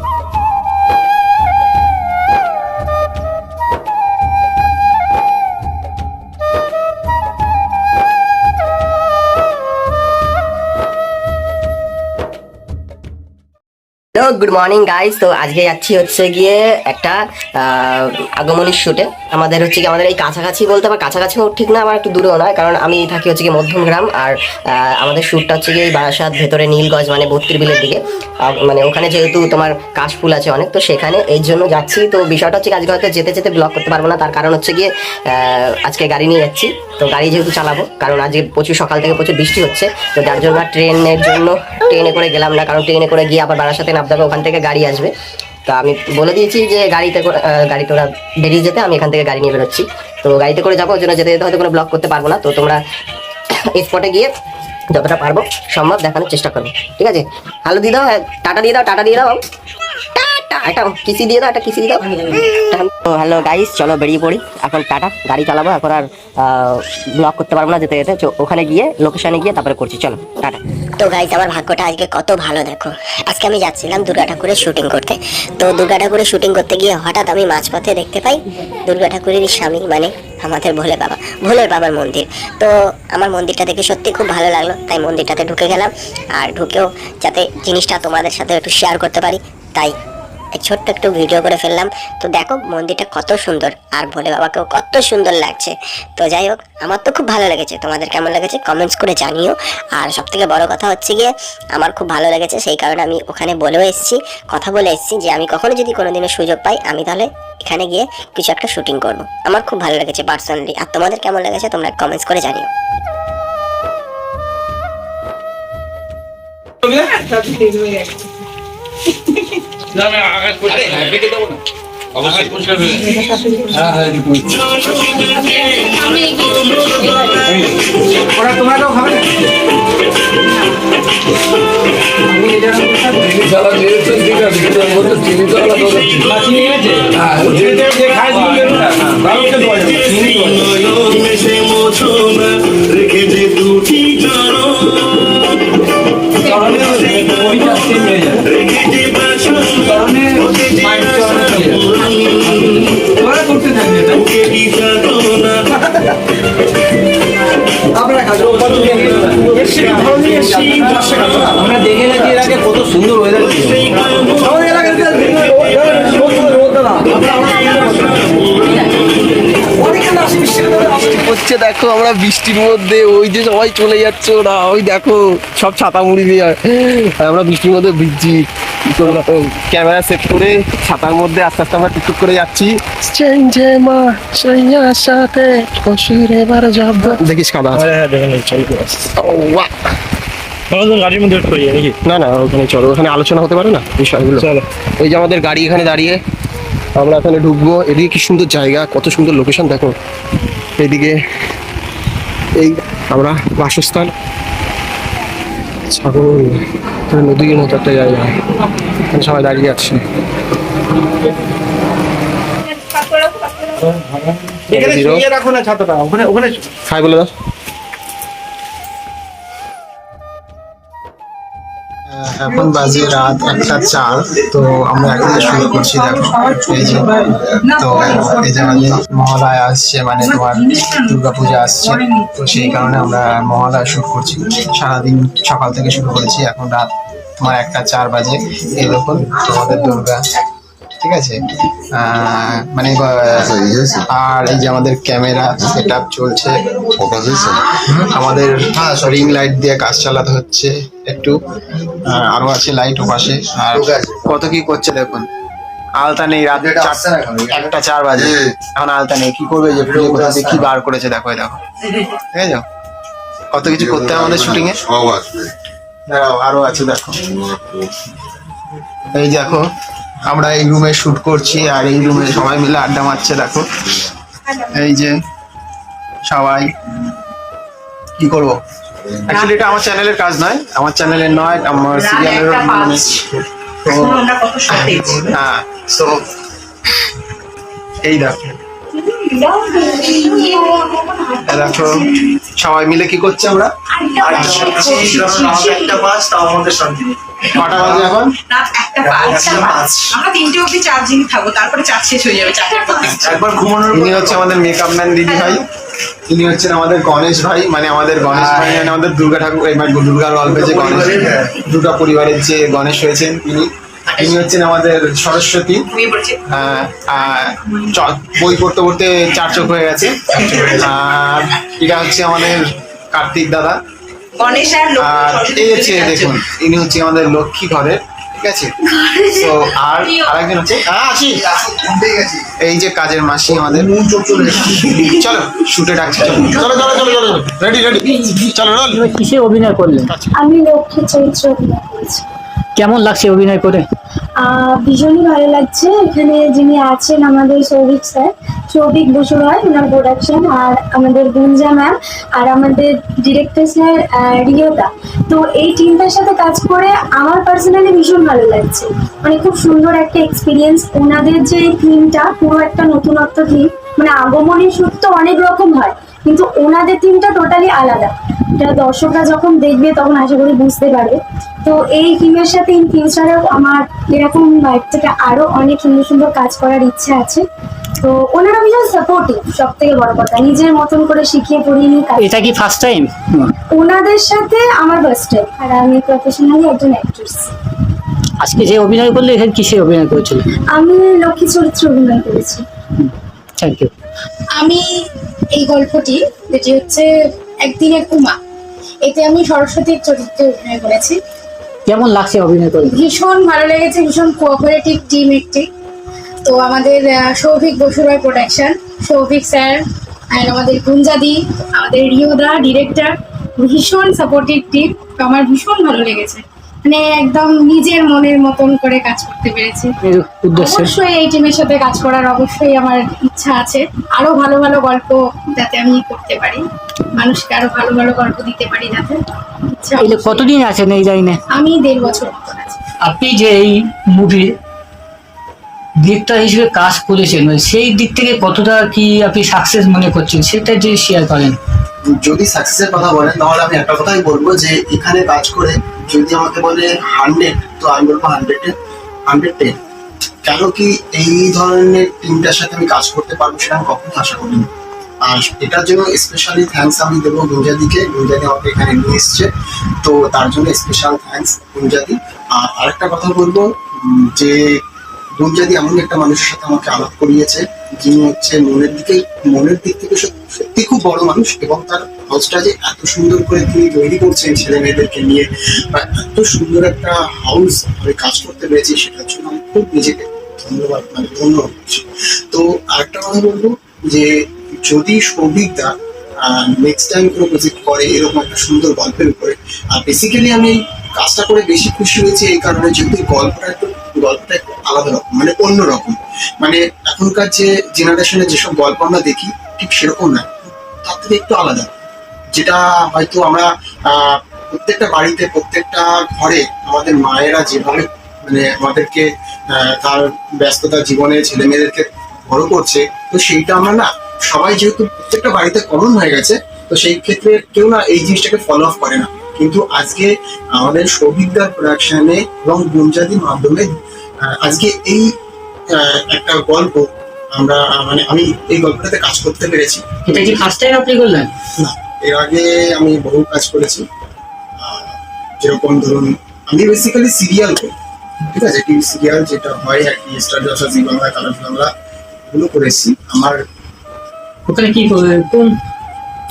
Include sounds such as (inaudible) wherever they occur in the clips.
Thank you. Good morning guys তো আজকে যাচ্ছি হচ্ছে গিয়ে একটা আহ, আগমনীর শুটে আমাদের হচ্ছে কি আমাদের এই কাছাকাছি বলতে আবার কাছাকাছিও ঠিক না আবার একটু দূরেও নয় কারণ আমি থাকি হচ্ছে গিয়ে মধ্যমগ্রাম আর আমাদের শ্যুটটা হচ্ছে গিয়ে এই বারাসাত ভেতরে নীলগঞ্জ মানে বিলের দিকে। মানে ওখানে যেহেতু তোমার কাশফুল আছে অনেক তো সেখানে এই জন্য যাচ্ছি। তো বিষয়টা হচ্ছে কি আজকে হয়তো যেতে যেতে ব্লগ করতে পারব না তার কারণ হচ্ছে গিয়ে আজকে গাড়ি নিয়ে যাচ্ছি। তো গাড়ি যেহেতু চালাবো কারণ আজকে প্রচুর সকাল থেকে প্রচুর বৃষ্টি হচ্ছে তো যার জন্য ট্রেনের জন্য ট্রেনে করে গেলাম না কারণ ট্রেনে করে গিয়ে আবার বারাসাতে নামতে হবে ওখান থেকে গাড়ি আসবে। তো আমি বলে দিয়েছি যে গাড়িতে গাড়িতে ওরা বেরিয়ে যেতে আমি এখান থেকে গাড়ি নিয়ে বেরোচ্ছি। তো গাড়িতে করে যাব ওই জন্য যেতে যেতে হয়তো কোনো ব্লক করতে পারব না। তো তোমরা (coughs) স্পটে গিয়ে যতটা পারব সম্ভব দেখানোর চেষ্টা করব। ঠিক আছে? হ্যালো দিয়ে দাও হ্যাঁ, টাটা দিয়ে দাও টাটা দিয়ে দাও। একটা কিসি দিয়ে দাও একটা কিসি দিয়ে দাও। তো হ্যালো গাইস চলো বেরিয়ে পড়ি। এখন টাটা গাড়ি চালাবো এখন আর ব্লগ করতে পারব না যেতে যেতে। ওখানে গিয়ে লোকেশনে গিয়ে তারপরে করছি চলো টাটা। তো গাইজ আমার ভাগ্যটা আজকে কত ভালো দেখো। আজকে আমি যাচ্ছিলাম দুর্গা ঠাকুরের শুটিং করতে। তো দুর্গা ঠাকুরের শুটিং করতে গিয়ে হঠাৎ আমি মাঝপথে দেখতে পাই দুর্গা ঠাকুরের স্বামী মানে আমাদের ভোলে বাবা ভোলের বাবার মন্দির। তো আমার মন্দিরটা দেখে সত্যি খুব ভালো লাগল তাই মন্দিরটাতে ঢুকে গেলাম। আর ঢুকেও যাতে জিনিসটা তোমাদের সাথে একটু শেয়ার করতে পারি তাই ছোট্ট একটু ভিডিও করে ফেললাম। তো দেখো, মন্দিরটা কত সুন্দর। আর ভোলে বাবাকেও কত সুন্দর লাগছে। তো যাই হোক, আমার তো খুব ভালো লেগেছে। তোমাদের কেমন লেগেছে কমেন্টস করে জানিও। আর সব থেকে বড় কথা হচ্ছে গিয়ে, আমার খুব ভালো লেগেছে। সেই কারণে আমি ওখানে বলেও এসেছি, কথা বলে এসেছি যে আমি কখনো যদি কোনোদিনও সুযোগ পাই, আমি তাহলে এখানে গিয়ে কিছু একটা শুটিং করব। আমার খুব ভালো লেগেছে পার্সোনালি আর তোমাদের কেমন লেগেছে তোমরা কমেন্টস করে জানিও। ওরা তোমরাও খাবে? না মাছি নিয়ে গেছে যে খায় ভারতকে দেওয়া যাবে। চিনি দেওয়া যাবে। মেশে মোছো না রেখে আমরা দেখে গেছি এর আগে কত সুন্দর ওয়েদার হচ্ছে দেখো আমরা বৃষ্টির মধ্যে ওই যে সবাই চলে যাচ্ছে ওরা ওই দেখো সব ছাতা মুড়ি দিয়ে আমরা বৃষ্টির মধ্যে ভিজছি ক্যামেরা সেট করে ছাতার মধ্যে আস্তে আস্তে আমরা টুকটুক করে যাচ্ছি দেখিস কাদা। গাড়ির মধ্যে করি নাকি? না না ওখানে চলো ওখানে আলোচনা হতে পারে না বিষয়গুলো? চলো। এই যে আমাদের গাড়ি এখানে দাঁড়িয়ে আমরা এখানে ঢুকবো। এদিকে কি সুন্দর জায়গা কত সুন্দর লোকেশন দেখো। এইদিকে এই আমরা বাসস্থান। ছাগল নদীর মতো একটা জায়গা। এখানে সবাই দাঁড়িয়ে আছে। এখানে শুয়ে রাখো না ছাতাটা ওখানে ওখানে হাই বলে দাও। এখন বাজে রাত একটা চার, তো আমরা এখন শুরু করছি দেখো, এই যে, তো এই যে মানে মহালয় আসছে মানে তোমার দুর্গা পূজা আসছে, তো সেই কারণে আমরা মহালয় শুরু করছি। সারাদিন সকাল থেকে শুরু করেছি, এখন রাত তোমার একটা চার বাজে, এই দেখুন তোমাদের দুর্গা। ঠিক আছে? মানে আর এই যে আমাদের ক্যামেরা সেট চলছে। আমাদের রিং লাইট দিয়ে কাজ চালাতে হচ্ছে একটু। আর আরও আছে লাইট ও পাশে। আর কত কি করছে দেখুন। আলতা নেই রাত একটা চার বাজে। এখন আলতা নেই কি করবে যে কোথা থেকে কি বার করেছে দেখো দেখো। ঠিক আছে? কত কিছু করতে হয় আমাদের শুটিং এ দাঁড়াও আরও আছে দেখো। এই দেখো আমরা এই রুমে শুট করছি আর এই রুমে সবাই মিলে আড্ডা মারছে দেখো। এই যে সবাই কি করব? অ্যাকচুয়ালি এটা আমার চ্যানেলের কাজ নয়। আমার চ্যানেলের নয় আমার সিরিয়ালের মানে তো হ্যাঁ তো এই দেখো। দেখো সবাই মিলে কি করছি আমরা? আড্ডা মারছি। একটা মাস তাও আমাদের শান্তি নেই। কটা বাজে এখন? রাত একটা পাঁচ আমরা তিনটে অব্দি চার্জিং থাকব তারপরে চার্জ শেষ হয়ে যাবে চারটের পর একবার ঘুমানোর ইনি হচ্ছে আমাদের মেকআপ ম্যান দিদি ভাই। ইনি হচ্ছেন আমাদের গণেশ ভাই মানে আমাদের গণেশ ভাই মানে আমাদের দুর্গা ঠাকুর মানে দুর্গার গল্পে যে গণেশ দুর্গা পরিবারের যে গণেশ হয়েছেন তিনি ইনি হচ্ছেন আমাদের সরস্বতী। চ- বই পড়তে পড়তে চার চোখ হয়ে গেছে। আর এটা হচ্ছে আমাদের কার্তিক দাদা। গণেশ আর আর লক্ষ্মী এই হচ্ছে দেখুন ইনি হচ্ছে আমাদের লক্ষ্মী ঘরের ঠিক আছে? তো আর আরেকজন হচ্ছে আসি। এই যে কাজের মাসি আমাদের। চলো শুটে ডাকছি চলো। চলো চলো চলো রেডি রেডি চলো রোল কিসে অভিনয় করলেন? আমি লক্ষ্মী চরিত্র অভিনয় করেছি। কেমন লাগছে অভিনয় করে? আহ, ভীষণই ভালো লাগছে। এখানে যিনি আছেন আমাদের সৌভিক স্যার সৌভিক বসু রয় ওনার প্রোডাকশন আর আমাদের গুঞ্জা ম্যাম আর আমাদের ডিরেক্টর স্যার রিয়তা। তো এই টিমটার সাথে কাজ করে আমার পার্সোনালি ভীষণ ভালো লাগছে। মানে খুব সুন্দর একটা এক্সপিরিয়েন্স ওনাদের যে থিমটা পুরো একটা নতুনত্ব থিম মানে আগমনী শুট তো অনেক রকম হয়, কিন্তু ওনাদের থিমটা টোটালি আলাদা। এটা দর্শকরা যখন দেখবে, তখন আশা করি বুঝতে পারবে। তো এই টিমের সাথে ইন ফিউচারেও আমার এরকম থেকে আরও অনেক সুন্দর সুন্দর কাজ করার ইচ্ছে আছে। তো ওনারা ভীষণ সাপোর্টিভ সব থেকে বড় কথা। নিজের মতন করে শিখিয়ে পড়িয়ে নিয়ে কাজ এটা কি ফার্স্ট টাইম ওনাদের সাথে আমার ফার্স্ট টাইম আর আমি প্রফেশনালি একজন অ্যাক্ট্রেস আজকে যে অভিনয় করলে এখানে কিসে অভিনয় করেছিল? আমি লক্ষ্মী চরিত্রে অভিনয় করেছি। থ্যাংক ইউ আমি এই গল্পটি যেটি হচ্ছে একদিনের উমা এতে আমি সরস্বতীর চরিত্রে অভিনয় করেছি। কেমন লাগছে অভিনয় করে? ভীষণ ভালো লেগেছে ভীষণ কোঅপারেটিভ টিম একটি। তো আমাদের Souvik Basuroy production Souvik sir and আমাদের গুঞ্জাদি আমাদের রিওদা ডিরেক্টর ভীষণ সাপোর্টিভ টিম আমার ভীষণ ভালো লেগেছে। মানে একদম নিজের মনের মতন করে কাজ করতে পেরেছি। অবশ্যই এই টিমের সাথে কাজ করার অবশ্যই আমার ইচ্ছা আছে। আরও ভালো ভালো গল্প যাতে আমি করতে পারি। মানুষকে আরও ভালো ভালো গল্প দিতে পারি যাতে। কতদিন আছেন এই লাইনে? আমি দেড় বছর মতন আছি। আপনি যে এই মুভির ডিরেক্টর হিসেবে কাজ করেছেন মানে সেই দিক থেকে কতটা কি আপনি সাকসেস মনে করছেন, সেটা যদি শেয়ার করেন। যদি সাকসেসের কথা বলেন, তাহলে আমি একটা কথাই বলব যে, এখানে কাজ করে যদি আমাকে বলে হান্ড্রেড তো আমি বলব হান্ড্রেড হান্ড্রেড টেন কেন কি এই ধরনের টিমটার সাথে আমি কাজ করতে পারব সেটা আমি কখনোই আশা করিনি। আর এটার জন্য স্পেশালি থ্যাঙ্কস আমি দেবো গুঞ্জাদিকে, গুঞ্জাদি আমাকে এখানে নিয়ে এসছে। তো তার জন্য স্পেশাল থ্যাঙ্কস গুঞ্জাদি। আর আরেকটা কথা বলব যে গুঞ্জাদি এমন একটা মানুষের সাথে আমাকে আলাপ করিয়েছে, যিনি হচ্ছে মনের দিকে, মনের দিক থেকে সত্যি খুব বড় মানুষ এবং তার হাউসটা যে এত সুন্দর করে তিনি তৈরি করছেন ছেলে মেয়েদেরকে নিয়ে বা এত সুন্দর একটা হাউস আমি কাজ করতে পেরেছি, সেটার জন্য আমি খুব নিজেকে ধন্যবাদ মানে ধন্য হচ্ছি। তো আরেকটা কথা বলব যে যদি সৌভিক দা নেক্সট টাইম কোনো প্রজেক্ট করে, এরকম একটা সুন্দর গল্পের উপরে, আর বেসিক্যালি আমি কাজটা করে বেশি খুশি হয়েছি এই কারণে যেহেতু গল্পটা একটু, গল্পটা একটু আলাদা রকম মানে অন্য রকম মানে এখনকার যে জেনারেশনে যেসব গল্প আমরা দেখি, ঠিক সেরকম না। তার থেকে একটু আলাদা। যেটা হয়তো আমরা প্রত্যেকটা বাড়িতে, প্রত্যেকটা ঘরে আমাদের মায়েরা যেভাবে মানে আমাদেরকে তার ব্যস্ততা জীবনে ছেলে মেয়েদেরকে বড় করছে, তো সেইটা আমরা না, সবাই যেহেতু প্রত্যেকটা বাড়িতে কমন হয়ে গেছে, তো সেই ক্ষেত্রে কেউ না এই জিনিসটাকে ফলো আপ করে না। কিন্তু আজকে আমাদের সৌভিকদার প্রোডাকশনে এবং গুঞ্জাদির মাধ্যমে আজকে এই একটা গল্প আমরা মানে আমি এই গল্পটাতে কাজ করতে পেরেছি। এটা কি ফার্স্ট টাইম আপনি করলেন? না এর আগে আমি বহু কাজ করেছি। যেরকম ধরুন আমি বেসিক্যালি সিরিয়াল করি ঠিক আছে? টিভি সিরিয়াল যেটা হয় আর কি Star Jalsha Zee Bangla Colors Bangla এগুলো করেছি। আমার ওখানে কি কোন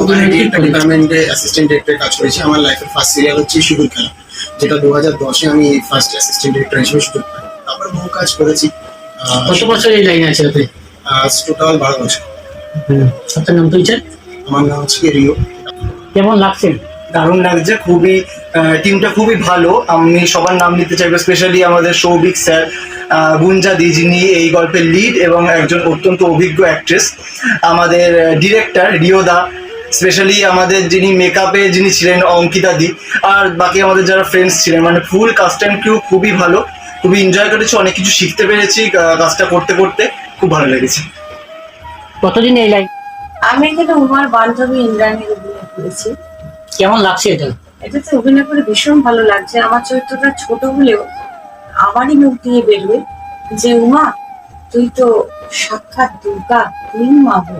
ওখানে ডিপার্টমেন্টে অ্যাসিস্ট্যান্ট ডিরেক্টর কাজ করেছি। আমার লাইফের ফার্স্ট সিরিয়াল হচ্ছে সিঁদুর খেলা যেটা দু হাজার দশে আমি ফার্স্ট অ্যাসিস্ট্যান্ট ডিরেক্টর হিসেবে সুযোগ পাই তারপর বহু কাজ করেছি। কত বছর এই লাইনে আছে আপনি? আজ টোটাল বারো বছর। আপনার নাম পরিচয় আমার নাম হচ্ছে রিও কেমন লাগছে? দারুণ লাগছে খুবই টিমটা খুবই ভালো। আমি সবার নাম নিতে চাইব স্পেশালি আমাদের সৌভিক স্যার গুঞ্জাদি যিনি এই গল্পের লিড এবং একজন অত্যন্ত অভিজ্ঞ অ্যাক্ট্রেস আমাদের ডিরেক্টর রিওদা স্পেশালি আমাদের যিনি মেকআপে যিনি ছিলেন অঙ্কিতা দি। আর বাকি আমাদের যারা ফ্রেন্ডস ছিলেন মানে ফুল কাস্ট অ্যান্ড ক্রিউ খুবই ভালো। খুবই এনজয় করেছি অনেক কিছু শিখতে পেরেছি আহ, কাজটা করতে করতে। খুব ভালো লেগেছে। কতদিন এই লাইন আমি এখানে উমার বান্ধবী ইন্দ্রাণীর অভিনয় করেছি। কেমন লাগছে এটা? এটাতে অভিনয় করে ভীষণ ভালো লাগছে। আমার চরিত্রটা ছোট হলেও আমারই মুখ দিয়ে বেরোয় যে উমা তুই তো সাক্ষাৎ দুর্গা তুই মা হো